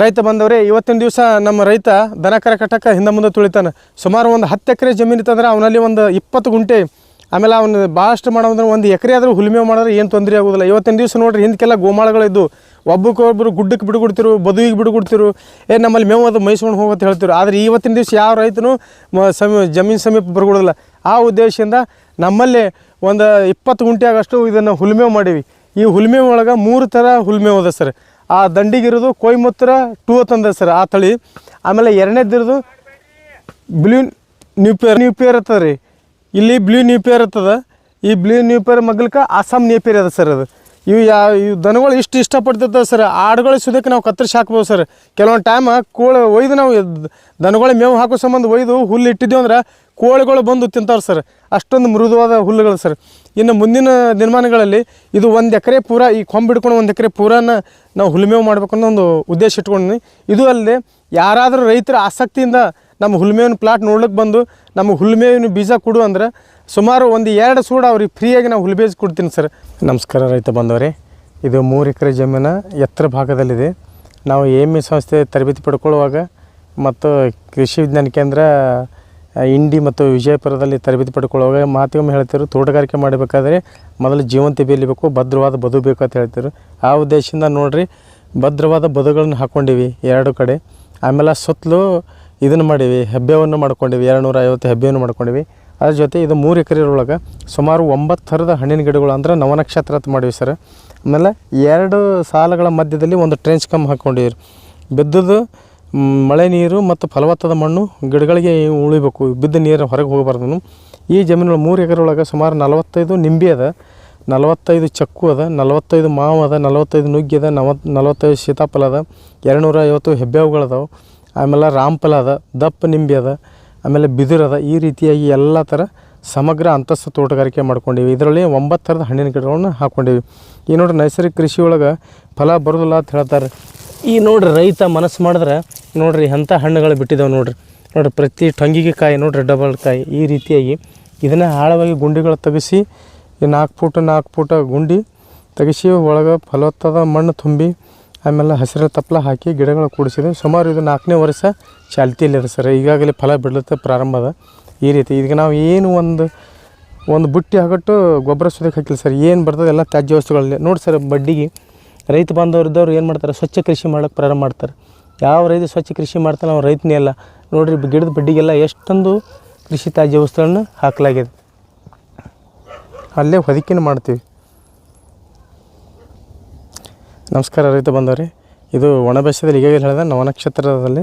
ರೈತ ಬಂದವ್ರೆ, ಇವತ್ತಿನ ದಿವಸ ನಮ್ಮ ರೈತ ದನ ಕರ ಕಟ್ಟಕ್ಕೆ ಹಿಂದೆ ಮುಂದೆ ತುಳಿತಾನೆ. ಸುಮಾರು ಒಂದು ಹತ್ತು ಎಕರೆ ಜಮೀನು ಇತ್ತಂದ್ರೆ ಅವನಲ್ಲಿ ಒಂದು ಇಪ್ಪತ್ತು ಗುಂಟೆ, ಆಮೇಲೆ ಅವನು ಭಾಳಷ್ಟು ಮಾಡೋದಂದ್ರೆ ಒಂದು ಎಕರೆ ಆದರೂ ಹುಲ್ಮೆ ಮಾಡಿದ್ರೆ ಏನು ತೊಂದರೆ ಆಗೋದಿಲ್ಲ. ಇವತ್ತಿನ ದಿವಸ ನೋಡ್ರಿ, ಹಿಂದಕ್ಕೆಲ್ಲ ಗೋಮಾಳಗಳಿದ್ದು ಒಬ್ಬಕ್ಕೊಬ್ಬರು ಗುಡ್ಡಕ್ಕೆ ಬಿಡುಗುಡ್ತಿರು, ಬದುವಿಗೆ ಬಿಡುಗುಡ್ತಿರು. ಏ, ನಮ್ಮಲ್ಲಿ ಮೇವು ಅದು ಮೈಸ್ಕೊಂಡು ಹೋಗುತ್ತೆ ಹೇಳ್ತಿರು ಆದರೆ ಇವತ್ತಿನ ದಿವಸ ಯಾವ ರೈತನು ಸಮೀ, ಜಮೀನು ಸಮೀಪ ಬರ್ಕೊಡೋದಿಲ್ಲ ಆ ಉದ್ದೇಶದಿಂದ ನಮ್ಮಲ್ಲಿ ಒಂದು ಇಪ್ಪತ್ತು ಗುಂಟೆ ಆಗಷ್ಟು ಇದನ್ನು ಹುಲ್ಮೆ ಮಾಡೀವಿ. ಈ ಹುಲ್ಮೆ ಒಳಗೆ ಮೂರು ಥರ ಹುಲ್ಮೆ ಅದ ಸರ್. ಆ ದಂಡಿಗಿರೋದು ಕೊಯಮತ್ತರ ಟೂ ಅಂತಂದ ಸರ್, ಆ ತಳಿ. ಆಮೇಲೆ ಎರಡನೇದಿರೋದು ಬ್ಲೂ ನ್ಯೂಪಿಯರ್ ನ್ಯೂಪಿಯರ್ ಇರ್ತದೆ ರೀ ಇಲ್ಲಿ ಬ್ಲೂ ನ್ಯೂಪಿಯರ್ ಇರ್ತದೆ. ಈ ಬ್ಲೂ ನ್ಯೂಪಿಯರ್ ಮಗ್ಲಕ್ಕೆ ಅಸ್ಸಾಂ ನ್ಯೂಪಿಯರ್ ಅದ ಸರ್ ಅದು. ಇವು ಯಾ ಇವು ದನಗಳು ಇಷ್ಟು ಇಷ್ಟಪಡ್ತಿರ್ತವೆ ಸರ್? ಆಡುಗಳು ಸುದಕ್ಕೆ ನಾವು ಕತ್ತರಿಸಿ ಹಾಕ್ಬೋದು ಸರ್. ಕೆಲವೊಂದು ಟೈಮ್ ಕೋಳಿ ಒಯ್ದು ನಾವು ದನಗಳ ಮೇವು ಹಾಕೋ ಸಂಬಂಧ ಒಯ್ದು ಹುಲ್ಲು ಇಟ್ಟಿದ್ದೀವಿ ಅಂದ್ರೆ ಕೋಳಿಗಳು ಬಂದು ತಿಂತಾವೆ ಸರ್. ಅಷ್ಟೊಂದು ಮೃದುವಾದ ಹುಲ್ಲುಗಳು ಸರ್. ಇನ್ನು ಮುಂದಿನ ದಿನಮಾನಗಳಲ್ಲಿ ಇದು ಒಂದು ಎಕರೆ ಪೂರ, ಈ ಕೊಂಬ್ ಹಿಡ್ಕೊಂಡು ಒಂದು ಎಕರೆ ಪೂರನ ನಾವು ಹುಲ್ಮೇವು ಮಾಡ್ಬೇಕು ಅನ್ನೋ ಒಂದು ಉದ್ದೇಶ ಇಟ್ಕೊಂಡಿನಿ. ಇದು ಅಲ್ಲದೆ ಯಾರಾದರೂ ರೈತರ ಆಸಕ್ತಿಯಿಂದ ನಮ್ಮ ಹುಲ್ಮೇವಿನ ಪ್ಲಾಟ್ ನೋಡ್ಲಿಕ್ಕೆ ಬಂದು ನಮ್ಮ ಹುಲ್ಮೇವಿನ ಬೀಜ ಕೊಡು ಅಂದ್ರೆ ಸುಮಾರು ಒಂದು ಎರಡು ಸೂಡು ಅವ್ರಿಗೆ ಫ್ರೀಯಾಗಿ ನಾವು ಹುಲ್ಬೇಜ್ ಕೊಡ್ತೀನಿ ಸರ್. ನಮಸ್ಕಾರ ರೈತ ಬಂದವರೇ ಇದು ಮೂರು ಎಕರೆ ಜಮೀನ ಎತ್ತರ ಭಾಗದಲ್ಲಿದೆ. ನಾವು ಎಂ ಎ ಸಂಸ್ಥೆ ತರಬೇತಿ ಪಡ್ಕೊಳ್ಳುವಾಗ ಮತ್ತು ಕೃಷಿ ವಿಜ್ಞಾನ ಕೇಂದ್ರ ಇಂಡಿ ಮತ್ತು ವಿಜಯಪುರದಲ್ಲಿ ತರಬೇತಿ ಪಡ್ಕೊಳ್ಳುವಾಗ ಮಾತಿಗೊಮ್ಮೆ ಹೇಳ್ತಿರು, ತೋಟಗಾರಿಕೆ ಮಾಡಬೇಕಾದ್ರೆ ಮೊದಲು ಜೀವಂತ ಬೇಲಿಬೇಕು ಭದ್ರವಾದ ಬದು ಬೇಕು ಅಂತ ಹೇಳ್ತಿರು. ಆ ಉದ್ದೇಶದಿಂದ ನೋಡಿರಿ, ಭದ್ರವಾದ ಬದುಗಳನ್ನು ಹಾಕ್ಕೊಂಡಿವಿ ಎರಡು ಕಡೆ. ಆಮೇಲೆ ಸುತ್ತಲೂ ಇದನ್ನು ಮಾಡೀವಿ, ಹೆಬ್ಬೆವನ್ನು ಮಾಡ್ಕೊಂಡಿವಿ, ಎರಡು ನೂರ ಐವತ್ತು ಹೆಬ್ಬೆಯನ್ನು ಮಾಡ್ಕೊಂಡಿವಿ. ಅದ್ರ ಜೊತೆ ಇದು ಮೂರು ಎಕರೆ ಒಳಗೆ ಸುಮಾರು ಒಂಬತ್ತು ಥರದ ಹಣ್ಣಿನ ಗಿಡಗಳು ಅಂದ್ರೆ ನವನಕ್ಷತ್ರ ಅಂತ ಮಾಡೀವಿ ಸರ್. ಆಮೇಲೆ ಎರಡು ಸಾಲಗಳ ಮಧ್ಯದಲ್ಲಿ ಒಂದು ಟ್ರೆಂಚ್ ಕಮ್ ಹಾಕ್ಕೊಂಡಿವಿ ಬಿದ್ದದು ಮಳೆ ನೀರು ಮತ್ತು ಫಲವತ್ತಾದ ಮಣ್ಣು ಗಿಡಗಳಿಗೆ ಉಳಿಬೇಕು. ಬಿದ್ದ ನೀರು ಹೊರಗೆ ಹೋಗಬಾರ್ದು ಈ ಜಮೀನು ಮೂರು ಎಕರೆ ಒಳಗೆ ಸುಮಾರು ನಲವತ್ತೈದು ನಿಂಬೆ ಅದ, ನಲವತ್ತೈದು ಚಕ್ಕು ಅದ, ನಲವತ್ತೈದು ಮಾವು ಅದ, ನಲವತ್ತೈದು ನುಗ್ಗಿ ಅದ ನವತ್ ನಲವತ್ತೈದು ಸೀತಾಫಲ ಅದ ಎರಡುನೂರ ಐವತ್ತು ಹೆಬ್ಬೆವುಗಳದಾವೆ ಆಮೇಲೆ ರಾಮಫಲ ಅದ, ದಪ್ಪ ನಿಂಬೆ ಅದ ಆಮೇಲೆ ಬಿದಿರದ ಈ ರೀತಿಯಾಗಿ ಎಲ್ಲ ಥರ ಸಮಗ್ರ ಅಂತಸ್ತು ತೋಟಗಾರಿಕೆ ಮಾಡ್ಕೊಂಡಿವಿ. ಇದರಲ್ಲಿ ಒಂಬತ್ತು ಥರದ ಹಣ್ಣಿನ ಗಿಡಗಳನ್ನು ಹಾಕ್ಕೊಂಡಿವಿ ಈ ನೋಡ್ರಿ ನೈಸರ್ಗಿಕ ಕೃಷಿ ಒಳಗೆ ಫಲ ಬರೋದಿಲ್ಲ ಅಂತ ಹೇಳ್ತಾರೆ. ಈ ನೋಡ್ರಿ ರೈತ ಮನಸ್ಸು ಮಾಡಿದ್ರೆ ನೋಡ್ರಿ ಎಂಥ ಹಣ್ಣುಗಳು ಬಿಟ್ಟಿದ್ದಾವೆ ನೋಡ್ರಿ. ನೋಡ್ರಿ ಪ್ರತಿ ಟೊಂಗಿಗೆ ಕಾಯಿ ನೋಡ್ರಿ ಡಬಲ್ ಕಾಯಿ ಈ ರೀತಿಯಾಗಿ ಇದನ್ನು ಆಳವಾಗಿ ಗುಂಡಿಗಳು ತೆಗೆಸಿ ನಾಲ್ಕು ಫೂಟ್ ನಾಲ್ಕು ಫೂಟ ಗುಂಡಿ ತೆಗೆಸಿ ಒಳಗೆ ಫಲವತ್ತಾದ ಮಣ್ಣು ತುಂಬಿ ಆಮೇಲೆ ಹಸಿರು ತಪ್ಪಲ ಹಾಕಿ ಗಿಡಗಳು ಕೂಡಿಸಿದೆ. ಸುಮಾರು ಇದು ನಾಲ್ಕನೇ ವರ್ಷ ಚಾಲ್ತಿಯಲ್ಲಿದೆ ಸರ್. ಈಗಾಗಲೇ ಫಲ ಬಿಡ್ಲತ್ತೆ ಪ್ರಾರಂಭ ಅದ. ಈ ರೀತಿ ಈಗ ನಾವು ಏನು ಒಂದು ಒಂದು ಬುಟ್ಟಿ ಆಗಟ್ಟು ಗೊಬ್ಬರ ಸುದಕ್ಕೆ ಹಾಕಿಲ್ಲ ಸರ್. ಏನು ಬರ್ತದೆ ಎಲ್ಲ ತ್ಯಾಜ್ಯ ವಸ್ತುಗಳಲ್ಲಿ. ನೋಡಿ ಸರ್, ಬಡ್ಡಿಗೆ ರೈತ ಬಾಂಧವರು ಇದ್ದವ್ರು ಏನು ಮಾಡ್ತಾರೆ? ಸ್ವಚ್ಛ ಕೃಷಿ ಮಾಡೋಕ್ಕೆ ಪ್ರಾರಂಭ ಮಾಡ್ತಾರೆ. ಯಾವ ರೈತ ಸ್ವಚ್ಛ ಕೃಷಿ ಮಾಡ್ತಾನೆ ಅವ್ನು ರೈತನೇ ಅಲ್ಲ. ನೋಡಿರಿ, ಗಿಡದ ಬಡ್ಡಿಗೆಲ್ಲ ಎಷ್ಟೊಂದು ಕೃಷಿ ತ್ಯಾಜ್ಯ ವಸ್ತುಗಳನ್ನು ಹಾಕಲಾಗಿದೆ. ಅಲ್ಲೇ ಹೊದಿಕೆನ ಮಾಡ್ತೀವಿ. ನಮಸ್ಕಾರ ರೈತ ಬಂದವ್ರಿ ಇದು ಒಣಬೇಸದಲ್ಲಿ ಈಗಾಗಲೇ ಹೇಳಿದ ನವನಕ್ಷತ್ರದಲ್ಲಿ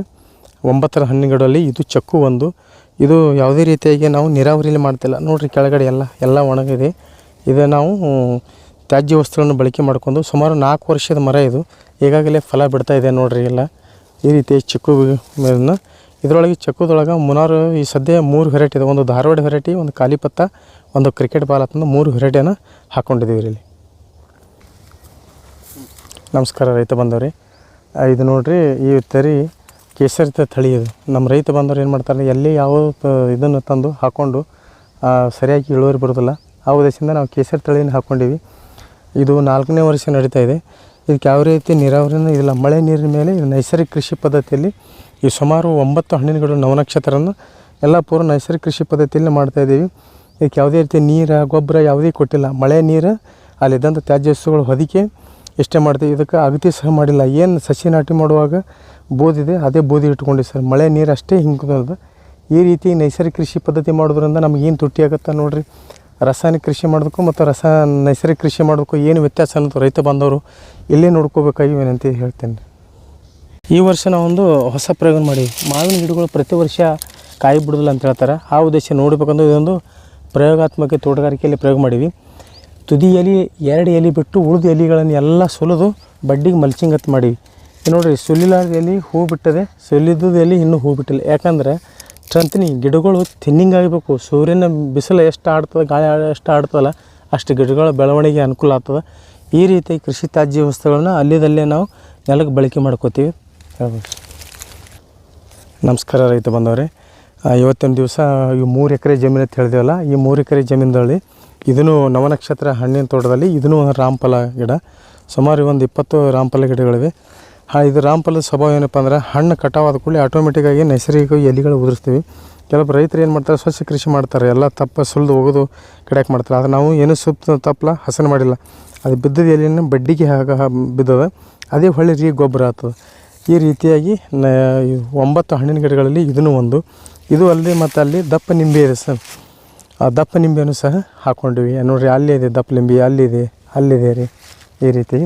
ಒಂಬತ್ತರ ಹಣ್ಣುಗಳಲ್ಲಿ ಇದು ಚಕ್ಕು ಒಂದು. ಇದು ಯಾವುದೇ ರೀತಿಯಾಗಿ ನಾವು ನೀರಾವರಿಯಲ್ಲಿ ಮಾಡ್ತಿಲ್ಲ. ನೋಡಿರಿ ಕೆಳಗಡೆ ಎಲ್ಲ ಎಲ್ಲ ಒಣಗಿದೆ. ಇದು ನಾವು ತ್ಯಾಜ್ಯ ವಸ್ತುಗಳನ್ನು ಬಳಕೆ ಮಾಡ್ಕೊಂಡು ಸುಮಾರು ನಾಲ್ಕು ವರ್ಷದ ಮರ ಇದು. ಈಗಾಗಲೇ ಫಲ ಬಿಡ್ತಾ ಇದೆ ನೋಡಿರಿ ಎಲ್ಲ. ಈ ರೀತಿ ಚಿಕ್ಕು ಮೇಲನ್ನ ಇದರೊಳಗೆ ಚಕ್ಕುದೊಳಗೆ ಮುನಾರು, ಈ ಸದ್ಯ ಮೂರು ವೆರೈಟಿ ಇದೆ. ಒಂದು ಧಾರವಾಡ ವೆರೈಟಿ, ಒಂದು ಕಾಲಿಪತ್ತ ಒಂದು ಕ್ರಿಕೆಟ್ ಬಾಲ್ ಅಂತಂದು ಮೂರು ವೆರೈಟಿಯನ್ನು ಹಾಕ್ಕೊಂಡಿದ್ದೀವಿ ಇಲ್ಲಿ ನಮಸ್ಕಾರ ರೈತ ಬಂದವ್ರಿ. ಇದು ನೋಡ್ರಿ, ಈ ತರಿ ಕೇಸರಿತ ತಳಿ ಇದು. ನಮ್ಮ ರೈತ ಬಂದವ್ರು ಏನು ಮಾಡ್ತಾರೆ ಎಲ್ಲಿ ಯಾವ ಇದನ್ನು ತಂದು ಹಾಕ್ಕೊಂಡು ಸರಿಯಾಗಿ ಇಳುವರಿ ಬರೋದಿಲ್ಲ. ಆ ಉದ್ದೇಶದಿಂದ ನಾವು ಕೇಸರಿ ತಳಿಯನ್ನು ಹಾಕ್ಕೊಂಡಿವಿ ಇದು ನಾಲ್ಕನೇ ವರ್ಷ ನಡೀತಾ ಇದೆ. ಇದಕ್ಕೆ ಯಾವ ರೀತಿ ನೀರಾವರಿನೂ ಇಲ್ಲ. ಮಳೆ ನೀರಿನ ಮೇಲೆ ನೈಸರ್ಗಿಕ ಕೃಷಿ ಪದ್ಧತಿಯಲ್ಲಿ ಈ ಸುಮಾರು ಒಂಬತ್ತು ಹಣ್ಣಿನಗಳು ಗಿಡ ನವನಕ್ಷತ್ರನ ಎಲ್ಲ ಪೂರ್ವ ನೈಸರ್ಗಿಕ ಕೃಷಿ ಪದ್ಧತಿಯಲ್ಲಿ ಮಾಡ್ತಾ ಇದ್ದೀವಿ. ಇದಕ್ಕೆ ಯಾವುದೇ ರೀತಿ ನೀರು, ಗೊಬ್ಬರ ಯಾವುದೇ ಕೊಟ್ಟಿಲ್ಲ. ಮಳೆ ನೀರು, ಅಲ್ಲಿದ್ದಂಥ ತ್ಯಾಜ್ಯ ವಸ್ತುಗಳು ಹೊದಿಕೆ ಇಷ್ಟೇ ಮಾಡ್ತೀವಿ, ಇದಕ್ಕೆ ಅಗತಿ ಸಹ ಮಾಡಿಲ್ಲ. ಏನು ಸಸಿ ನಾಟಿ ಮಾಡುವಾಗ ಬೋದಿದೆ ಅದೇ ಬೋದಿ ಇಟ್ಕೊಂಡಿ ಸರ್. ಮಳೆ ನೀರು ಅಷ್ಟೇ ಹಿಂಗೆ ಈ ರೀತಿ ನೈಸರ್ಗಿಕ ಕೃಷಿ ಪದ್ಧತಿ ಮಾಡೋದ್ರಿಂದ ನಮಗೇನು ತುಟ್ಟಿ ಆಗುತ್ತೆ ನೋಡಿರಿ. ರಾಸಾಯನಿಕ ಕೃಷಿ ಮಾಡೋದಕ್ಕೂ ಮತ್ತು ರಸ, ನೈಸರ್ಗಿಕ ಕೃಷಿ ಮಾಡೋದಕ್ಕೂ ಏನು ವ್ಯತ್ಯಾಸ ಅನ್ನೋದು ರೈತ ಬಂದವರು ಇಲ್ಲೇ ನೋಡ್ಕೋಬೇಕಾಗಿ ವಿನಂತಿ ಹೇಳ್ತೇನೆ. ಈ ವರ್ಷ ನಾವೊಂದು ಹೊಸ ಪ್ರಯೋಗ ಮಾಡಿ. ಮಾವಿನ ಗಿಡಗಳು ಪ್ರತಿ ವರ್ಷ ಕಾಯಿ ಬಿಡೋದಿಲ್ಲ ಅಂತ ಹೇಳ್ತಾರೆ. ಆ ಉದ್ದೇಶ ನೋಡಬೇಕಂದ್ರೆ ಇದೊಂದು ಪ್ರಯೋಗಾತ್ಮಕ ತೋಟಗಾರಿಕೆಯಲ್ಲಿ ಪ್ರಯೋಗ ಮಾಡೀವಿ. ತುದಿ ಎಲೆ, ಎರಡು ಎಲೆ ಬಿಟ್ಟು ಉಳಿದ ಎಲೆಗಳನ್ನು ಎಲ್ಲ ಸುಲಿದು ಬಡ್ಡಿಗೆ ಮಲ್ಚಿಂಗ್ ಅಂತ ಈಗ ನೋಡಿರಿ, ಸುಲಿಲಾರ್ದ ಎಲೆ ಹೂ ಬಿಟ್ಟದೆ ಸುಲಿದ ಎಲೆ ಇನ್ನೂ ಹೂ ಬಿಟ್ಟಿಲ್ಲ. ಯಾಕಂದ್ರೆ ಚಂತಿನಿ ಗಿಡಗಳು ಥಿನ್ನಿಂಗ್ ಆಗಬೇಕು. ಸೂರ್ಯನ ಬಿಸಿಲು ಎಷ್ಟು ಆಡ್ತದೆ, ಗಾಳಿ ಎಷ್ಟು ಆಡ್ತದಲ್ಲ, ಅಷ್ಟು ಗಿಡಗಳ ಬೆಳವಣಿಗೆ ಅನುಕೂಲ ಆಗ್ತದೆ. ಈ ರೀತಿ ಕೃಷಿ ತ್ಯಾಜ್ಯ ವಸ್ತುಗಳನ್ನ ಅಲ್ಲಿದಲ್ಲೇ ನಾವು ನೆಲಕ್ಕೆ ಬಳಕೆ ಮಾಡ್ಕೋತೀವಿ. ಹೇಳ್ಬೋದು. ನಮಸ್ಕಾರ ರೈತ ಬಂದವರೇ. ಇವತ್ತಿನ ದಿವಸ ಈ ಮೂರು ಎಕರೆ ಜಮೀನು ಅಂತ ಹೇಳಿದೆವಲ್ಲ, ಈ ಮೂರು ಎಕರೆ ಜಮೀನಲ್ಲಿ ಇದೂ ನವನಕ್ಷತ್ರ ಹಣ್ಣಿನ ತೋಟದಲ್ಲಿ ಇದೂ ರಾಮಫಲ ಗಿಡ. ಸುಮಾರು ಒಂದು ಇಪ್ಪತ್ತು ರಾಮಫಲ ಗಿಡಗಳಿವೆ. ಹಾಂ, ಇದು ರಾಮಫಲದ ಸ್ವಭಾವ ಏನಪ್ಪ ಅಂದ್ರೆ, ಹಣ್ಣು ಕಟಾವಾದ ಕೂಡಲೇ ಆಟೋಮೆಟಿಕ್ಕಾಗಿ ನೈಸರ್ಗಿಕ ಎಲೆಗಳು ಉದುರಿಸ್ತೀವಿ. ಕೆಲವು ರೈತರು ಏನು ಮಾಡ್ತಾರೆ, ಸ್ವಚ್ಛ ಕೃಷಿ ಮಾಡ್ತಾರೆ. ಎಲ್ಲ ತಪ್ಪ ಸುಲಿದು ಹೋಗೋದು ಕಡೆಯಾಕೆ ಮಾಡ್ತಾರೆ. ಆದರೆ ನಾವು ಏನು ಸುತ್ತ ತಪ್ಪಲ ಹಸನ ಮಾಡಿಲ್ಲ. ಅದು ಬಿದ್ದದ ಎಲೆಯನ್ನು ಬಡ್ಡಿಗೆ ಆಗ ಬಿದ್ದದ, ಅದೇ ಹೊಳ್ಳಿ ರೀ ಗೊಬ್ಬರ ಆಗ್ತದೆ. ಈ ರೀತಿಯಾಗಿ ನ ಒಂಬತ್ತು ಹಣ್ಣಿನ ಗಿಡಗಳಲ್ಲಿ ಇದನ್ನು ಒಂದು. ಇದು ಅಲ್ಲದೆ ಮತ್ತು ಅಲ್ಲಿ ದಪ್ಪ ನಿಂಬೆ ಇದೆ ಸರ್ ಆ ದಪ್ಪ ನಿಂಬೆಯನ್ನು ಸಹ ಹಾಕ್ಕೊಂಡಿವಿ ನೋಡಿರಿ, ಅಲ್ಲೇ ಇದೆ ದಪ್ಪ ನಿಂಬೆ ಅಲ್ಲಿದೆ ಅಲ್ಲಿದೆ ರೀ, ಈ ರೀತಿ.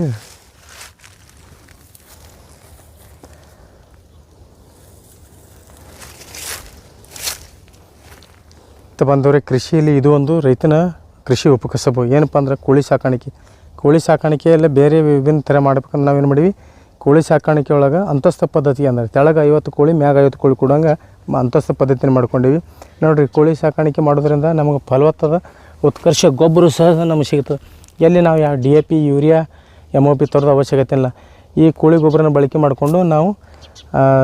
ಬಂದವ್ರೆ, ಕೃಷಿಯಲ್ಲಿ ಇದು ಒಂದು ರೈತನ ಕೃಷಿ ಉಪಕಸಬು ಏನಪ್ಪ ಅಂದ್ರೆ, ಕೋಳಿ ಸಾಕಾಣಿಕೆ. ಕೋಳಿ ಸಾಕಾಣಿಕೆಯಲ್ಲೇ ಬೇರೆ ವಿಭಿನ್ನ ಥರ ಮಾಡ್ಬೇಕಂದ್ರೆ ನಾವೇನು ಮಾಡೀವಿ? ಕೋಳಿ ಸಾಕಾಣಿಕೆ ಒಳಗೆ ಅಂತಸ್ಥ ಪದ್ಧತಿ ಅಂದ್ರೆ, ತೆಳಗೆ ಐವತ್ತು ಕೋಳಿ, ಮ್ಯಾಗ ಐವತ್ತು ಕೋಳಿ ಕೊಡಂಗೆ ಅಂತಸ್ಥ ಪದ್ಧತಿನ ಮಾಡ್ಕೊಂಡೀವಿ. ನೋಡಿರಿ, ಕೋಳಿ ಸಾಕಾಣಿಕೆ ಮಾಡೋದ್ರಿಂದ ನಮಗೆ ಫಲವತ್ತಾದ ಉತ್ಕರ್ಷ ಗೊಬ್ಬರ ಸಹ ನಮಗೆ ಸಿಗ್ತದೆ. ಎಲ್ಲಿ ನಾವು ಯಾವ D A P, urea, M O P ತರೋದು ಅವಶ್ಯಕತೆ ಇಲ್ಲ. ಈ ಕೋಳಿ ಗೊಬ್ಬರನ ಬಳಕೆ ಮಾಡಿಕೊಂಡು ನಾವು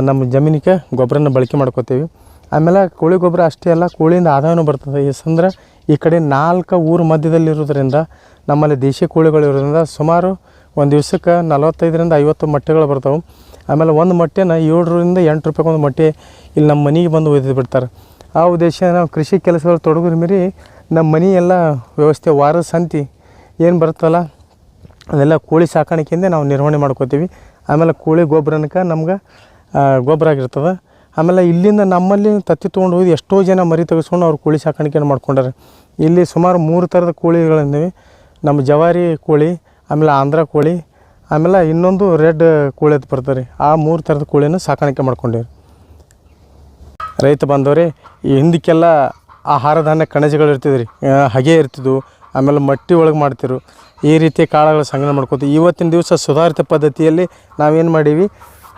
ನಮ್ಮ ಜಮೀನಿಗೆ ಗೊಬ್ಬರನ ಬಳಕೆ ಮಾಡ್ಕೋತೀವಿ. ಆಮೇಲೆ ಕೋಳಿ ಗೊಬ್ಬರ ಅಷ್ಟೇ ಅಲ್ಲ, ಕೋಳಿಯಿಂದ ಆದಾಯನೂ ಬರ್ತದೆ. ಅಂದ್ರೆ ಈ ಕಡೆ ನಾಲ್ಕು ಊರು ಮಧ್ಯದಲ್ಲಿರೋದ್ರಿಂದ, ನಮ್ಮಲ್ಲಿ ದೇಶಿ ಕೋಳಿಗಳು ಇರೋದ್ರಿಂದ ಸುಮಾರು ಒಂದು ದಿವ್ಸಕ್ಕೆ ನಲವತ್ತೈದರಿಂದ ಐವತ್ತು ಮೊಟ್ಟೆಗಳು ಬರ್ತಾವೆ. ಆಮೇಲೆ ಒಂದು ಮೊಟ್ಟೆನ ಏಳರಿಂದ ಎಂಟು ರೂಪಾಯಿಗೆ ಒಂದು ಮೊಟ್ಟೆ ಇಲ್ಲಿ ನಮ್ಮ ಮನೆಗೆ ಬಂದು ಒಯ್ದು ಬಿಡ್ತಾರೆ. ಆ ಉದ್ದೇಶ ನಾವು ಕೃಷಿ ಕೆಲಸಗಳು ತೊಡಗಿದ ಮೀರಿ ನಮ್ಮ ಮನೆ ಎಲ್ಲ ವ್ಯವಸ್ಥೆ ವಾರದ ಸಂತಿ ಏನು ಬರುತ್ತಲ್ಲ, ಅದೆಲ್ಲ ಕೋಳಿ ಸಾಕಾಣಿಕೆಯಿಂದ ನಾವು ನಿರ್ವಹಣೆ ಮಾಡ್ಕೋತೀವಿ. ಆಮೇಲೆ ಕೋಳಿ ಗೊಬ್ಬರನಕ ನಮ್ಗೆ ಗೊಬ್ಬರ ಆಗಿರ್ತದೆ. ಆಮೇಲೆ ಇಲ್ಲಿಂದ ನಮ್ಮಲ್ಲಿ ತತ್ತಿ ತೊಗೊಂಡು ಹೋಗಿ ಎಷ್ಟೋ ಜನ ಮರಿ ತೆಗೆಸ್ಕೊಂಡು ಅವ್ರು ಕೋಳಿ ಸಾಕಾಣಿಕೆಯನ್ನು ಮಾಡ್ಕೊಂಡಾರೆ. ಇಲ್ಲಿ ಸುಮಾರು ಮೂರು ಥರದ ಕೋಳಿಗಳಿದ್ದೀವಿ ನಮ್ಮ ಜವಾರಿ ಕೋಳಿ, ಆಮೇಲೆ ಆಂಧ್ರ ಕೋಳಿ ಆಮೇಲೆ ಇನ್ನೊಂದು ರೆಡ್ ಕೋಳಿ ಅಂತ ಬರ್ತಾರೆ ಆ ಮೂರು ಥರದ ಕೋಳಿನ ಸಾಕಾಣಿಕೆ ಮಾಡ್ಕೊಂಡೇವೆ ರೈತ ಬಂದವ್ರಿ ಈ ಹಿಂದಕ್ಕೆಲ್ಲ ಆಹಾರ ಧಾನ್ಯ ಕಣಜಗಳು ಇರ್ತಿದ್ರಿ ಹಗೆ ಇರ್ತಿದ್ವು, ಆಮೇಲೆ ಮಟ್ಟಿ ಒಳಗೆ ಮಾಡ್ತಿರು. ಈ ರೀತಿ ಕಾಳುಗಳ ಸಂಗ್ರಹ ಮಾಡ್ಕೋತು ಇವತ್ತಿನ ದಿವಸ ಸುಧಾರಿತ ಪದ್ಧತಿಯಲ್ಲಿ ನಾವೇನು ಮಾಡೀವಿ?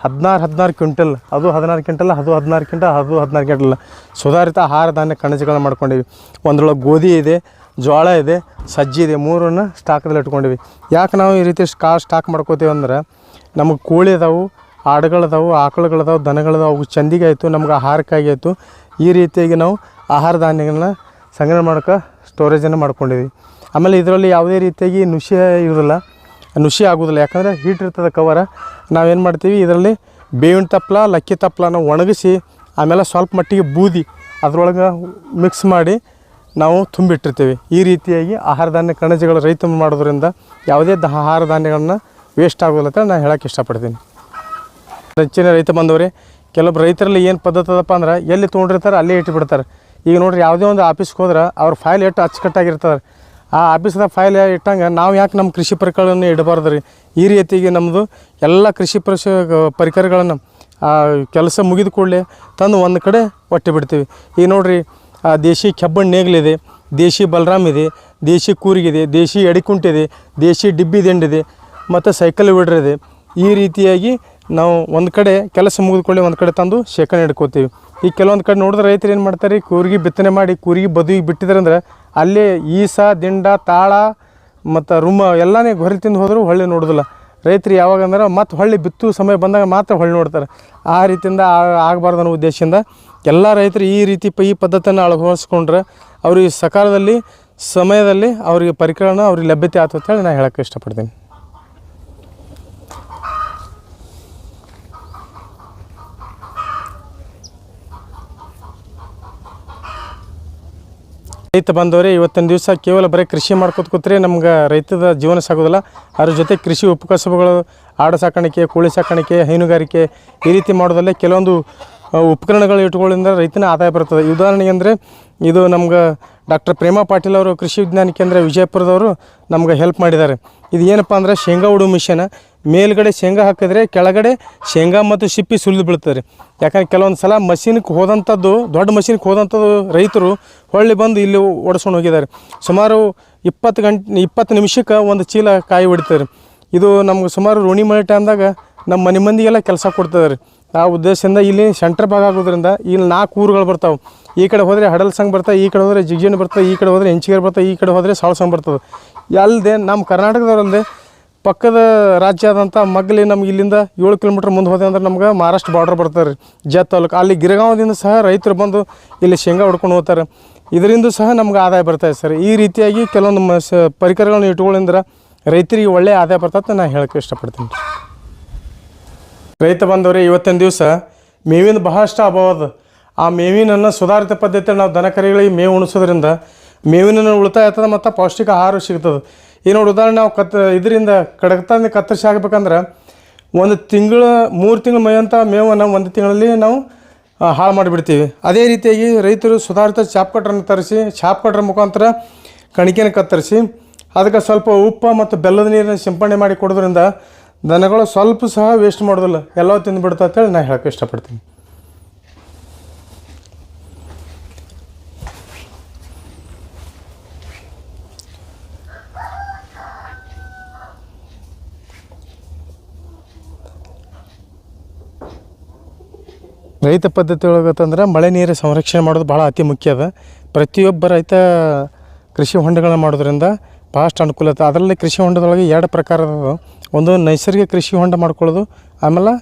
ಹದಿನಾರು ಹದಿನಾರು ಕ್ವಿಂಟಲ್, ಅದು ಹದಿನಾರು ಕ್ವಿಂಟಲ್, ಅದು ಹದಿನಾರು ಕ್ವಿಂಟಲ್, ಅದು ಹದಿನಾರು ಕ್ವಿಂಟಲ್, ಸುಧಾರಿತ ಆಹಾರ ಧಾನ್ಯ ಕಣಜಗಳನ್ನ ಮಾಡ್ಕೊಂಡೀವಿ. ಒಂದರೊಳಗೆ ಗೋಧಿ ಇದೆ ಜೋಳ ಇದೆ, ಸಜ್ಜಿ ಇದೆ, ಮೂರನ್ನು ಸ್ಟಾಕ್ದಲ್ಲಿ ಇಟ್ಕೊಂಡಿವಿ. ಯಾಕೆ ನಾವು ಈ ರೀತಿ ಕಾ ಸ್ಟಾಕ್ ಮಾಡ್ಕೋತೀವಿ ಅಂದ್ರೆ, ನಮಗೆ ಕೋಳಿ ಅದಾವು ಆಡುಗಳದಾವು ಆಕಳುಗಳದಾವು ದನಗಳದಾವು ಅವು ಚಂದಿಗೆ ಆಯಿತು, ನಮ್ಗೆ ಆಹಾರಕ್ಕಾಗಿ ಆಯಿತು. ಈ ರೀತಿಯಾಗಿ ನಾವು ಆಹಾರ ಧಾನ್ಯಗಳನ್ನ ಸಂಗ್ರಹ ಮಾಡೋಕೆ ಸ್ಟೋರೇಜನ್ನು ಮಾಡ್ಕೊಂಡಿದ್ವಿ ಆಮೇಲೆ ಇದರಲ್ಲಿ ಯಾವುದೇ ರೀತಿಯಾಗಿ ನುಸಿ ಇರೋಲ್ಲ ನುಸಿ ಆಗೋದಿಲ್ಲ. ಯಾಕಂದರೆ ಹೀಟ್ ಇರ್ತದೆ ಕವರ ನಾವೇನು ಮಾಡ್ತೀವಿ, ಇದರಲ್ಲಿ ಬೇವಿನ ತಪ್ಪಲ ಲಕ್ಕಿ ತಪ್ಪಲನ ಒಣಗಿಸಿ, ಆಮೇಲೆ ಸ್ವಲ್ಪ ಮಟ್ಟಿಗೆ ಬೂದಿ, ಅದರೊಳಗೆ ಮಿಕ್ಸ್ ಮಾಡಿ ನಾವು ತುಂಬಿಟ್ಟಿರ್ತೀವಿ. ಈ ರೀತಿಯಾಗಿ ಆಹಾರ ಧಾನ್ಯ ಕಣಜಗಳು ರೈತ ಮಾಡೋದ್ರಿಂದ ಯಾವುದೇ ಆಹಾರ ಧಾನ್ಯಗಳನ್ನ ವೇಸ್ಟ್ ಆಗೋದಿಲ್ಲ ಅಂತ ನಾನು ಹೇಳೋಕ್ಕೆ ಇಷ್ಟಪಡ್ತೀನಿ. ಹೆಚ್ಚಿನ ರೈತ ಬಂದವ್ರೆ ಕೆಲವೊಬ್ರು ರೈತರಲ್ಲಿ ಏನು ಪದ್ಧತಿ ಅದಪ್ಪ ಅಂದ್ರೆ ಎಲ್ಲಿ ತೊಗೊಂಡಿರ್ತಾರೆ ಅಲ್ಲೇ ಇಟ್ಟು ಬಿಡ್ತಾರೆ. ಈಗ ನೋಡ್ರಿ ಯಾವುದೇ ಒಂದು ಆಫೀಸ್ಗೆ ಹೋದ್ರೆ ಅವ್ರ ಫೈಲ್ ಎಷ್ಟು ಅಚ್ಚುಕಟ್ಟಾಗಿರ್ತಾರೆ. ಆ ಆಫೀಸ್ದಾಗ ಫೈಲ್ ಇಟ್ಟಂಗೆ ನಾವು ಯಾಕೆ ನಮ್ಮ ಕೃಷಿ ಪರಿಕರಗಳನ್ನು ಇಡಬಾರ್ದು ರೀ ಈ ರೀತಿಗೆ ನಮ್ಮದು ಎಲ್ಲ ಕೃಷಿ ಪರಿಶ ಪರಿಕರಗಳನ್ನು ಕೆಲಸ ಮುಗಿದ ಕೂಡಲೇ ತಂದು ಒಂದು ಕಡೆ ಒಟ್ಟಿ ಬಿಡ್ತೀವಿ. ಈಗ ನೋಡ್ರಿ ದೇಶಿ ಕೆಬ್ಬಣ್ಣು ನೇಗ್ಲಿದೆ, ದೇಶಿ ಬಲರಾಮ್ ಇದೆ, ದೇಶಿ ಕೂರಿಗಿದೆ, ದೇಶಿ ಎಡಿಕುಂಟಿದೆ, ದೇಶಿ ಡಿಬ್ಬಿ ದಂಡಿದೆ, ಮತ್ತು ಸೈಕಲ್ ವಿಡ್ರ್ ಇದೆ ಈ ರೀತಿಯಾಗಿ ನಾವು ಒಂದು ಕಡೆ ಕೆಲಸ ಮುಗಿದುಕೊಳ್ಳಿ, ಒಂದು ಕಡೆ ತಂದು ಶೇಖರಣೆ ಇಟ್ಕೋತೀವಿ ಈ ಕೆಲವೊಂದು ಕಡೆ ನೋಡಿದ್ರೆ ರೈತರು ಏನು ಮಾಡ್ತಾರೆ, ಕೂರಿಗೆ ಬಿತ್ತನೆ ಮಾಡಿ, ಕೂರಿಗೆ ಬದುಗಿ ಬಿಟ್ಟಿದ್ದಾರೆ ಅಂದ್ರೆ ಅಲ್ಲೇ ಈಸ, ದಿಂಡ, ತಾಳ ಮತ್ತು ರುಮ ಎಲ್ಲನೇ ಹೊರಗೆ ತಿಂದು ಹೋದರೂ ಹೊಳ್ಳಿ ನೋಡೋದಿಲ್ಲ. ರೈತರು ಯಾವಾಗ ಅಂದ್ರೆ ಮತ್ತೆ ಹೊಳ್ಳಿ ಬಿತ್ತು ಸಮಯ ಬಂದಾಗ ಮಾತ್ರ ಹೊಳ್ಳಿ ನೋಡ್ತಾರೆ. ಆ ರೀತಿಯಿಂದ ಆಗಬಾರ್ದು ಅನ್ನೋ ಉದ್ದೇಶದಿಂದ ಎಲ್ಲ ರೈತರು ಈ ರೀತಿ ಈ ಪದ್ಧತಿಯನ್ನು ಅಳವಡಿಸ್ಕೊಂಡ್ರೆ ಅವ್ರಿಗೆ ಸಕಾಲದಲ್ಲಿ, ಸಮಯದಲ್ಲಿ ಅವರಿಗೆ ಪರಿಕರಣ ಅವ್ರಿಗೆ ಲಭ್ಯತೆ ಆಯ್ತು ಅಂತೇಳಿ ನಾನು ಹೇಳೋಕ್ಕೆ ಇಷ್ಟಪಡ್ತೀನಿ. ರೈತ ಬಂದವರೇ, ಇವತ್ತಿನ ದಿವಸ ಕೇವಲ ಬರೀ ಕೃಷಿ ಮಾಡ್ಕೊತ ಕೂತ್ರೆ ನಮ್ಗೆ ರೈತದ ಜೀವನ ಸಾಗೋದಿಲ್ಲ. ಅದ್ರ ಜೊತೆ ಕೃಷಿ ಉಪಕಸಬುಗಳು, ಆಡು ಸಾಕಾಣಿಕೆ, ಕೋಳಿ ಸಾಕಾಣಿಕೆ, ಹೈನುಗಾರಿಕೆ ಈ ರೀತಿ ಮಾಡೋದಲ್ಲೇ ಕೆಲವೊಂದು ಉಪಕರಣಗಳು ಇಟ್ಕೊಳ್ಳೋದ್ರಿಂದ ರೈತನ ಆದಾಯ ಬರ್ತದೆ. ಉದಾಹರಣೆಗೆ ಅಂದರೆ, ಇದು ನಮ್ಗೆ ಡಾಕ್ಟರ್ ಪ್ರೇಮ ಪಾಟೀಲ್ ಅವರು ಕೃಷಿ ವಿಜ್ಞಾನ ಕೇಂದ್ರ ವಿಜಯಪುರದವರು ನಮ್ಗೆ ಹೆಲ್ಪ್ ಮಾಡಿದ್ದಾರೆ. ಇದು ಏನಪ್ಪ ಅಂದ್ರೆ ಶೇಂಗಾ ಉಡು ಮಿಷನ್ ಮೇಲ್ಗಡೆ ಶೇಂಗಾ ಹಾಕಿದ್ರೆ ಕೆಳಗಡೆ ಶೇಂಗಾ ಮತ್ತು ಸಿಪ್ಪಿ ಸುಲಿದು ಬೀಳ್ತಾರೆ ರೀ ಯಾಕಂದ್ರೆ ಕೆಲವೊಂದು ಸಲ ಮಷೀನ್ಗೆ ಹೋದಂಥದ್ದು ದೊಡ್ಡ ಮಷೀನ್ಗೆ ಹೋದಂಥದ್ದು ರೈತರು ಹೊಳ್ಳಿ ಬಂದು ಇಲ್ಲಿ ಓಡಿಸ್ಕೊಂಡು ಹೋಗಿದ್ದಾರೆ. ಸುಮಾರು ಇಪ್ಪತ್ತು ಗಂಟೆ ಇಪ್ಪತ್ತು ನಿಮಿಷಕ್ಕೆ ಒಂದು ಚೀಲ ಕಾಯಿ ಹೊಡಿತಾರೆ ಇದು ನಮ್ಗೆ ಸುಮಾರು ರೋಣಿ ಮಳೆ ಟೈಮ್ದಾಗ ನಮ್ಮ ಮನೆ ಮಂದಿಗೆಲ್ಲ ಕೆಲಸ ಕೊಡ್ತದೆ ರೀ ಆ ಉದ್ದೇಶದಿಂದ ಇಲ್ಲಿ ಸೆಂಟ್ರ್ ಭಾಗ ಆಗೋದ್ರಿಂದ ಇಲ್ಲಿ ನಾಲ್ಕು ಊರುಗಳು ಬರ್ತಾವೆ. ಈ ಕಡೆ ಹೋದರೆ ಹಡಲ್ ಸಂಘ ಬರ್ತವೆ, ಈ ಕಡೆ ಹೋದರೆ ಜಿಗ್ಜಿಣ್ ಬರ್ತವೆ, ಈ ಕಡೆ ಹೋದರೆ ಹೆಂಚಿಗೆ ಬರ್ತವೆ, ಈ ಕಡೆ ಹೋದರೆ ಸಾಳ ಸಂಘ ಬರ್ತದೆ. ಅಲ್ಲದೆ ನಮ್ಮ ಕರ್ನಾಟಕದವರಲ್ಲದೆ ಪಕ್ಕದ ರಾಜ್ಯ ಆದಂಥ ಮಗ್ಲಿ ನಮ್ಗೆ ಇಲ್ಲಿಂದ ಏಳು ಕಿಲೋಮೀಟ್ರ್ ಮುಂದೆ ಹೋದೆ ಅಂದ್ರೆ ನಮ್ಗೆ ಮಹಾರಾಷ್ಟ್ರ ಬಾರ್ಡ್ರ್ ಬರ್ತಾರೆ ರೀ ಜತ್ ತಾಲೂಕು. ಅಲ್ಲಿ ಗಿರಗಾಂವದಿಂದ ಸಹ ರೈತರು ಬಂದು ಇಲ್ಲಿ ಶೇಂಗಾ ಹೊಡ್ಕೊಂಡು ಹೋಗ್ತಾರೆ. ಇದರಿಂದ ಸಹ ನಮ್ಗೆ ಆದಾಯ ಬರ್ತಾಯಿದೆ ಸರ್. ಈ ರೀತಿಯಾಗಿ ಕೆಲವೊಂದು ಮ ಪರಿಕರಗಳನ್ನ ಇಟ್ಕೊಳ್ಳಿಂದ್ರೆ ರೈತರಿಗೆ ಒಳ್ಳೆಯ ಆದಾಯ ಬರ್ತದೆ ನಾನು ಹೇಳೋಕ್ಕೆ ಇಷ್ಟಪಡ್ತೀನಿ. ರೈತ ಬಂದವರೇ, ಇವತ್ತಿನ ದಿವಸ ಮೇವಿನ ಬಹಳಷ್ಟು ಅಭಾವ ಅದ. ಆ ಮೇವಿನನ್ನು ಸುಧಾರಿತ ಪದ್ಧತಿಯಲ್ಲಿ ನಾವು ದನ ಕರುಗಳಿಗೆ ಮೇವು ಉಣಿಸೋದ್ರಿಂದ ಮೇವಿನ ಉಳಿತಾಯ ಆಗ್ತದೆ ಮತ್ತು ಪೌಷ್ಟಿಕ ಆಹಾರ ಸಿಗ್ತದೆ. ಈ ನೋಡಿ ಉದಾಹರಣೆ ನಾವು ಕತ್, ಇದರಿಂದ ಕಡಗತಾನೆ ಕತ್ತರಿಸಿ ಹಾಕ್ಬೇಕಂದ್ರೆ ಒಂದು ತಿಂಗಳ, ಮೂರು ತಿಂಗಳು ಮೇಯಂಥ ಮೇವನ್ನು ಒಂದು ತಿಂಗಳಲ್ಲಿ ನಾವು ಹಾಳು ಮಾಡಿಬಿಡ್ತೀವಿ. ಅದೇ ರೀತಿಯಾಗಿ ರೈತರು ಸುಧಾರಿತ ಚಾಪ್ ಕಟ್ರನ್ನು ತರಿಸಿ, ಚಾಪ್ ಕಟ್ರ ಮುಖಾಂತರ ಕಣಿಕೆನ ಕತ್ತರಿಸಿ, ಅದಕ್ಕೆ ಸ್ವಲ್ಪ ಉಪ್ಪು ಮತ್ತು ಬೆಲ್ಲದ ನೀರನ್ನು ಸಿಂಪಡಣೆ ಮಾಡಿ ಕೊಡೋದ್ರಿಂದ ದನಗಳು ಸ್ವಲ್ಪ ಸಹ ವೇಸ್ಟ್ ಮಾಡೋದಿಲ್ಲ. ಎಲ್ಲ ತಿಂದು ಬಿಡ್ತಾ ಅಂತೇಳಿ ನಾನು ಹೇಳಕ್ಕೆ ಇಷ್ಟಪಡ್ತೀನಿ. ರೈತ ಪದ್ಧತಿ ಒಳಗತ್ತಂದ್ರೆ ಮಳೆ ನೀರು ಸಂರಕ್ಷಣೆ ಮಾಡೋದು ಭಾಳ ಅತಿ ಮುಖ್ಯ ಅದ. ಪ್ರತಿಯೊಬ್ಬ ರೈತ ಕೃಷಿ ಹೊಂಡಗಳನ್ನ ಮಾಡೋದ್ರಿಂದ ಭಾಳಷ್ಟು ಅನುಕೂಲ ಐತೆ ಅದರಲ್ಲಿ ಕೃಷಿ ಹೊಂಡದೊಳಗೆ ಎರಡು ಪ್ರಕಾರ ಅದಾವ. ಒಂದು ನೈಸರ್ಗಿಕ ಕೃಷಿ ಹೊಂಡ ಮಾಡ್ಕೊಳ್ಳೋದು, ಆಮೇಲೆ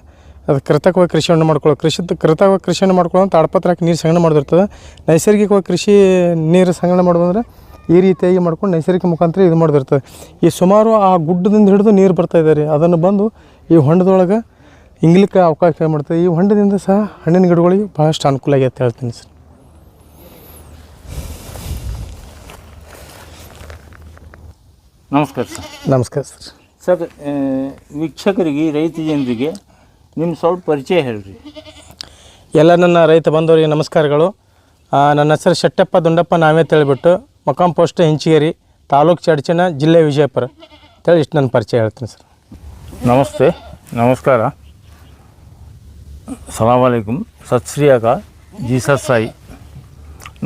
ಅದು ಕೃತಕವಾಗಿ ಕೃಷಿ ಹೊಂಡ ಮಾಡ್ಕೊಳ್ಳೋದು. ಕೃಷಿ ಕೃತಕವಾಗಿ ಕೃಷಿಯನ್ನು ಮಾಡ್ಕೊಳ್ಳೋದು ತಾಡ್ಪತ್ರ ಹಾಕಿ ನೀರು ಸಂಗ್ರಹಣೆ ಮಾಡೋದಿರ್ತದೆ ನೈಸರ್ಗಿಕವಾಗಿ ಕೃಷಿ ನೀರು ಸಂಗ್ರಹಣೆ ಮಾಡೋದಂದ್ರೆ ಈ ರೀತಿಯಾಗಿ ಮಾಡ್ಕೊಂಡು ನೈಸರ್ಗಿಕ ಮುಖಾಂತರ ಇದು ಮಾಡೋದಿರ್ತದೆ. ಈ ಸುಮಾರು ಆ ಗುಡ್ಡದಿಂದ ಹಿಡಿದು ನೀರು ಬರ್ತಾ ಇದೆ ರೀ. ಅದನ್ನು ಬಂದು ಈ ಹೊಂಡದೊಳಗೆ ಇಂಗ್ಲಿಕ್ಕೆ ಅವಕಾಶ ಮಾಡ್ತದೆ. ಈ ಹೊಂಡದಿಂದ ಸಹ ಹಣ್ಣಿನ ಗಿಡಗಳಿಗೆ ಭಾಳಷ್ಟು ಅನುಕೂಲ ಆಗೈತೆ ಹೇಳ್ತೀನಿ ಸರ್. ನಮಸ್ಕಾರ ಸರ್. ನಮಸ್ಕಾರ ಸರ್. ಸರ್ ವೀಕ್ಷಕರಿಗೆ ರೈತ ಜನರಿಗೆ ನಿಮ್ಮ ಸ್ವಲ್ಪ ಪರಿಚಯ ಹೇಳ್ರಿ. ಎಲ್ಲ ನನ್ನ ರೈತ ಬಂದವರಿಗೆ ನಮಸ್ಕಾರಗಳು. ನನ್ನ ಹೆಸರು ಶೆಟ್ಟಪ್ಪ ದುಂಡಪ್ಪ ನಾವೇ ತಿಳಿಬಿಟ್ಟು ಮಕಾಂ ಪೋಸ್ಟ್ ಹೆಂಚಿಗೇರಿ ತಾಲೂಕು ಚಡ್ಚನ ಜಿಲ್ಲೆ ವಿಜಯಪುರ ಅಂತೇಳಿ ಇಷ್ಟು ನನ್ನ ಪರಿಚಯ ಹೇಳ್ತೀನಿ ಸರ್. ನಮಸ್ತೆ ನಮಸ್ಕಾರ. ಸಲಾಮ್ ಅಲೈಕುಮ್. ಸತ್ ಶ್ರೀ ಅಕಾಲ್ ಜೀಸಸ್ ಸಾಯಿ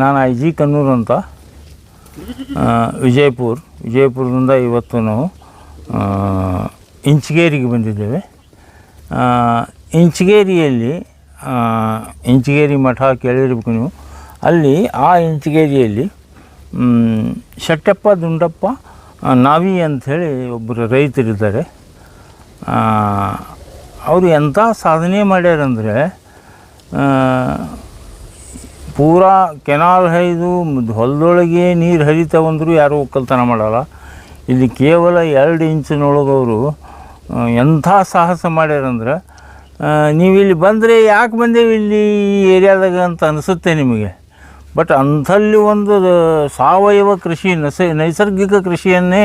ನಾನು ಐ ಜಿ ಕನ್ನೂರು ಅಂತ ವಿಜಯಪುರ. ವಿಜಯಪುರದಿಂದ ಇವತ್ತು ನಾವು ಇಂಚಗೇರಿಗೆ ಬಂದಿದ್ದೇವೆ. ಇಂಚಗೇರಿಯಲ್ಲಿ ಇಂಚಗೇರಿ ಮಠ ಕೇಳಿರ್ಬೇಕು ನೀವು. ಅಲ್ಲಿ ಆ ಇಂಚಗೇರಿಯಲ್ಲಿ ಶೆಟ್ಟಪ್ಪ ದುಂಡಪ್ಪ ನಾವಿ ಅಂಥೇಳಿ ಒಬ್ಬರು ರೈತರಿದ್ದಾರೆ. ಅವರು ಎಂಥ ಸಾಧನೆ ಮಾಡ್ಯಾರಂದರೆ ಪೂರಾ ಕೆನಾಲ್ ಹರಿದು ಹೊಲದೊಳಗೆ ನೀರು ಹರಿತಾವಂದ್ರೂ ಯಾರೂ ಒಕ್ಕಲ್ತನ ಮಾಡಲ್ಲ. ಇಲ್ಲಿ ಕೇವಲ ಎರಡು ಇಂಚಿನೊಳಗವರು ಎಂಥ ಸಾಹಸ ಮಾಡ್ಯಾರಂದ್ರೆ ನೀವು ಇಲ್ಲಿ ಬಂದರೆ ಯಾಕೆ ಬಂದೇವಿ ಇಲ್ಲಿ ಈ ಏರಿಯಾದಾಗ ಅಂತ ಅನಿಸುತ್ತೆ ನಿಮಗೆ. ಬಟ್ ಅಂಥಲ್ಲಿ ಒಂದು ಸಾವಯವ ಕೃಷಿ, ನಸ, ನೈಸರ್ಗಿಕ ಕೃಷಿಯನ್ನೇ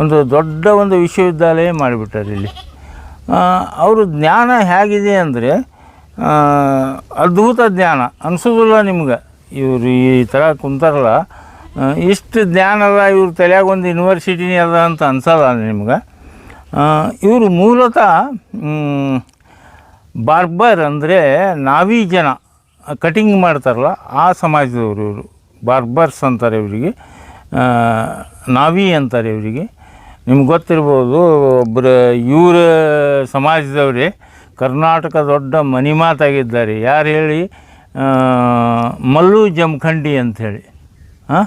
ಒಂದು ದೊಡ್ಡ ಒಂದು ವಿಶ್ವವಿದ್ಯಾಲಯ ಮಾಡಿಬಿಟ್ಟಾರೆ ಇಲ್ಲಿ. ಅವರು ಜ್ಞಾನ ಹೇಗಿದೆ ಅಂದರೆ ಅದ್ಭುತ ಜ್ಞಾನ. ಅನಿಸೋದಿಲ್ಲ ನಿಮ್ಗೆ? ಇವರು ಈ ಥರ ಕುಂತಾರಲ್ಲ. ಇಷ್ಟು ಜ್ಞಾನ ಅದ ಇವ್ರ ತಲೆಯಾಗ ಒಂದು ಯೂನಿವರ್ಸಿಟಿನೇ ಅದ ಅಂತ ಅನ್ಸಲ್ಲ ನಿಮ್ಗೆ? ಇವರು ಮೂಲತಃ ಬಾರ್ಬರ್ ಅಂದರೆ ನಾವೀ ಜನ ಕಟಿಂಗ್ ಮಾಡ್ತಾರಲ್ಲ, ಆ ಸಮಾಜದವರು ಇವರು. ಬಾರ್ಬರ್ಸ್ ಅಂತಾರೆ ಇವರಿಗೆ. ನಾವಿ ಅಂತಾರೆ ಇವರಿಗೆ. ನಿಮ್ಗೆ ಗೊತ್ತಿರ್ಬೋದು ಒಬ್ಬರು ಇವ್ರ ಸಮಾಜದವರೇ ಕರ್ನಾಟಕ ದೊಡ್ಡ ಮನಿಮಾತಾಗಿದ್ದಾರೆ ಯಾರು ಹೇಳಿ? ಮಲ್ಲು ಜಮಖಂಡಿ ಅಂಥೇಳಿ ಹಾಂ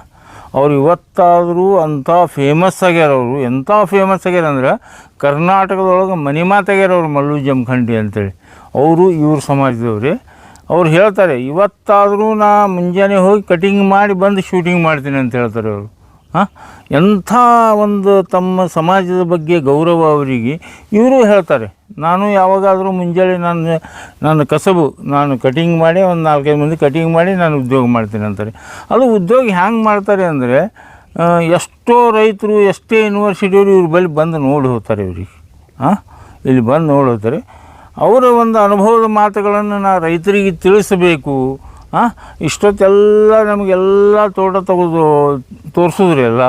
ಅವ್ರು ಇವತ್ತಾದರೂ ಅಂಥ ಫೇಮಸ್ ಆಗ್ಯಾರ ಅವರು. ಎಂಥ ಫೇಮಸ್ ಆಗ್ಯಾರ ಅಂದ್ರೆ ಕರ್ನಾಟಕದೊಳಗೆ ಮನಿಮಾತಾಗ್ಯಾರ ಅವ್ರು ಮಲ್ಲು ಜಮಖಂಡಿ ಅಂತೇಳಿ. ಅವರು ಇವ್ರ ಸಮಾಜದವ್ರಿ. ಅವ್ರು ಹೇಳ್ತಾರೆ, ಇವತ್ತಾದರೂ ನಾ ಮುಂಜಾನೆ ಹೋಗಿ ಕಟಿಂಗ್ ಮಾಡಿ ಬಂದು ಶೂಟಿಂಗ್ ಮಾಡ್ತೀನಿ ಅಂತ ಹೇಳ್ತಾರೆ ಅವರು. ಎಂಥ ಒಂದು ತಮ್ಮ ಸಮಾಜದ ಬಗ್ಗೆ ಗೌರವ ಅವರಿಗೆ, ಇವರು ಹೇಳ್ತಾರೆ, ನಾನು ಯಾವಾಗಾದರೂ ಮುಂಜಾನೆ ನಾನು ನನ್ನ ಕಸಬು ನಾನು ಕಟಿಂಗ್ ಮಾಡಿ ಒಂದು ನಾಲ್ಕೈದು ಮಂದಿ ಕಟಿಂಗ್ ಮಾಡಿ ನಾನು ಉದ್ಯೋಗ ಮಾಡ್ತೀನಿ ಅಂತಾರೆ. ಅದು ಉದ್ಯೋಗ ಹ್ಯಾಂಗೆ ಮಾಡ್ತಾರೆ ಅಂದರೆ ಎಷ್ಟೋ ರೈತರು ಎಷ್ಟೇ ಯೂನಿವರ್ಸಿಟಿಯವರು ಇವ್ರ ಬಳಿ ಬಂದು ನೋಡಿ ಹೋಗ್ತಾರೆ ಇವರಿಗೆ. ಹಾಂ? ಇಲ್ಲಿ ಬಂದು ನೋಡಿ ಹೋಗ್ತಾರೆ. ಅವರ ಒಂದು ಅನುಭವದ ಮಾತುಗಳನ್ನು ನಾ ರೈತರಿಗೆ ತಿಳಿಸಬೇಕು. ಹಾಂ ಇಷ್ಟೊತ್ತೆಲ್ಲ ನಮಗೆಲ್ಲ ತೋಟ ತೆಗೆದು ತೋರಿಸಿದ್ರಿ ಎಲ್ಲ.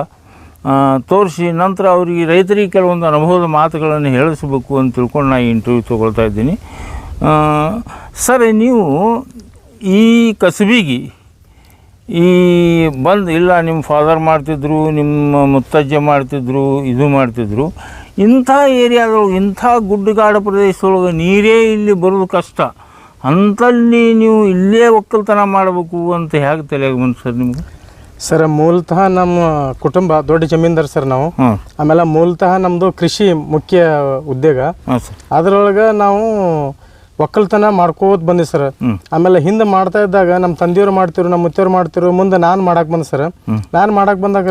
ತೋರಿಸಿ ನಂತರ ಅವರಿಗೆ ರೈತರಿಗೆ ಕೆಲವೊಂದು ಅನುಭವದ ಮಾತುಗಳನ್ನು ಹೇಳಿಸ್ಬೇಕು ಅಂತ ತಿಳ್ಕೊಂಡು ನಾನು ಇಂಟರ್ವ್ಯೂ ತೊಗೊಳ್ತಾ ಇದ್ದೀನಿ. ಸರ್, ನೀವು ಈ ಕಸಬಿಗೆ ಈ ಬಂದು ಇಲ್ಲ, ನಿಮ್ಮ ಫಾದರ್ ಮಾಡ್ತಿದ್ರು, ನಿಮ್ಮ ಮುತ್ತಜ್ಜ ಮಾಡ್ತಿದ್ರು, ಇದು ಮಾಡ್ತಿದ್ರು, ಇಂಥ ಏರಿಯಾದೊಳಗೆ, ಇಂಥ ಗುಡ್ಡಗಾಡು ಪ್ರದೇಶದೊಳಗೆ ನೀರೇ ಇಲ್ಲಿ ಬರೋದು ಕಷ್ಟ. ಅಂಥಲ್ಲಿ ನೀವು ಇಲ್ಲೇ ಒಕ್ಕಲ್ತನ ಮಾಡಬೇಕು ಅಂತ ಹೇಗೆ ತಲೆಯಾಗ ಬಂತು ಸರ್ ನಿಮ್ಗೆ? ಸರ್ ಮೂಲತಃ ನಮ್ಮ ಕುಟುಂಬ ದೊಡ್ಡ ಜಮೀನ್ದಾರ್ ಸರ್ ನಾವು. ಹಾಂ ಆಮೇಲೆ ಮೂಲತಃ ನಮ್ಮದು ಕೃಷಿ ಮುಖ್ಯ ಉದ್ಯೋಗ. ಹಾಂ ಸರ್. ಅದ್ರೊಳಗೆ ನಾವು ಒಕ್ಕಲ್ತನ ಮಾಡ್ಕೋತ ಬಂದಿ ಸರ್. ಆಮೇಲೆ ಹಿಂದೆ ಮಾಡ್ತಾ ಇದ್ದಾಗ ನಮ್ಮ ತಂದೆಯವ್ರು ಮಾಡ್ತಿರು ನಮ್ಮ ಮುತ್ತೆಯವ್ರು ಮಾಡ್ತಿರು ಮುಂದೆ ನಾನು ಮಾಡಕ್ಕೆ ಬಂದೆ ಸರ್. ನಾನು ಮಾಡಕ್ಕೆ ಬಂದಾಗ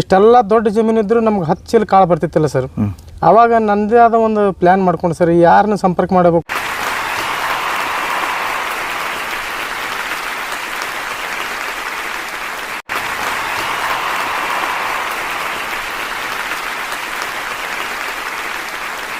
ಇಷ್ಟೆಲ್ಲ ದೊಡ್ಡ ಜಮೀನು ಇದ್ದರೂ ನಮ್ಗೆ ಹತ್ತು ಚೀಲ ಕಾಳು ಬರ್ತಿತ್ತಿಲ್ಲ ಸರ್. ಆವಾಗ ನನ್ನದೇ ಆದ ಒಂದು ಪ್ಲ್ಯಾನ್ ಮಾಡ್ಕೊಂಡು ಸರ್ ಯಾರನ್ನ ಸಂಪರ್ಕ ಮಾಡಬೇಕು?